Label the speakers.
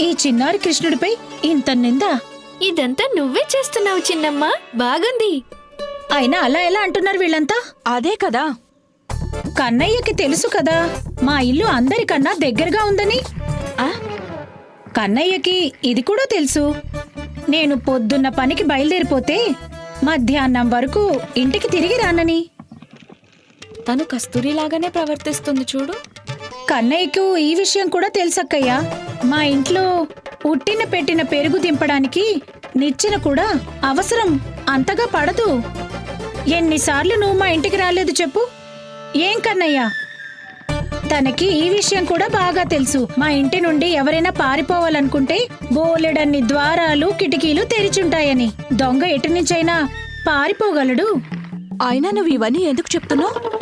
Speaker 1: ఈ చిన్నారి కృష్ణుడిపై ఇంత నింద?
Speaker 2: ఇదంతా నువ్వే చేస్తున్నావు చిన్నమ్మ. బాగుంది.
Speaker 1: అయినా అలా ఎలా అంటున్నారు వీళ్ళంతా?
Speaker 3: అదే కదా.
Speaker 1: కన్నయ్యకి తెలుసు కదా మా ఇల్లు అందరికన్నా దగ్గరగా ఉందని.
Speaker 3: ఆ?
Speaker 1: కన్నయ్యకి ఇది కూడా తెలుసు. నేను పొద్దున్న పనికి బయలుదేరిపోతే మధ్యాహ్నం వరకు ఇంటికి తిరిగి రానని.
Speaker 2: తను కస్తూరిలాగానే ప్రవర్తిస్తుంది చూడు.
Speaker 1: కన్నయ్యకు ఈ విషయం కూడా తెలుసక్కయ్యా. మా ఇంట్లో ఉట్టిన పెట్టిన పెరుగు దింపడానికి నిచ్చెన కూడా అవసరం అంతగా పడదు. ఎన్నిసార్లు నువ్వు మా ఇంటికి రాలేదు చెప్పు. ఏం కన్నయ్యా? తనకి ఈ విషయం కూడా బాగా తెలుసు. మా ఇంటి నుండి ఎవరైనా పారిపోవాలనుకుంటే బోలెడన్ని ద్వారాలు కిటికీలు తెరిచుంటాయని. దొంగ ఎటు నుంచైనా పారిపోగలడు.
Speaker 3: అయినా నువ్వు ఇవన్నీ ఎందుకు చెప్తున్నావు?